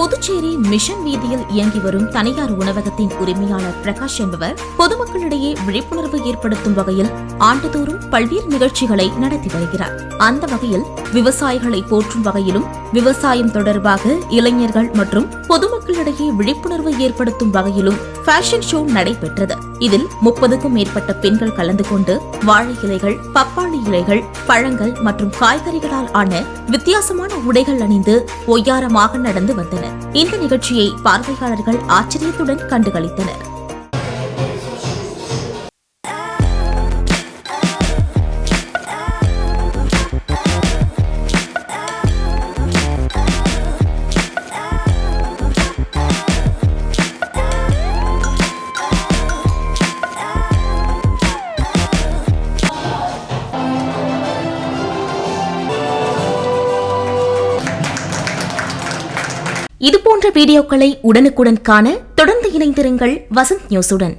Puducherry mission வீதியில் இயங்கி வரும் தனியார் உணவகத்தின் உரிமையாளர் பிரகாஷ் என்பவர் பொதுமக்களிடையே விழிப்புணர்வு ஏற்படுத்தும் வகையில் ஆண்டுதோறும் பல்வேறு நிகழ்ச்சிகளை நடத்தி வருகிறார். அந்த வகையில் விவசாயிகளை போற்றும் வகையிலும் விவசாயம் தொடர்பாக இளைஞர்கள் மற்றும் மக்களிடையே விழிப்புணர்வு ஏற்படுத்தும் வகையிலும் ஃபேஷன் ஷோ நடைபெற்றது. இதில் முப்பதுக்கும் மேற்பட்ட பெண்கள் கலந்து கொண்டு வாழை இலைகள் பப்பாளி இலைகள் பழங்கள் மற்றும் காய்கறிகளால் ஆன வித்தியாசமான உடைகள் அணிந்து ஒய்யாரமாக நடந்து வந்தனர் இந்த நிகழ்ச்சியை பார்வையாளர்கள் ஆச்சரியத்துடன் கண்டுகளித்தனர். இதுபோன்ற வீடியோக்களை உடனுக்குடன் காண தொடர்ந்து இணைந்திருங்கள் வசந்த் நியூஸுடன்.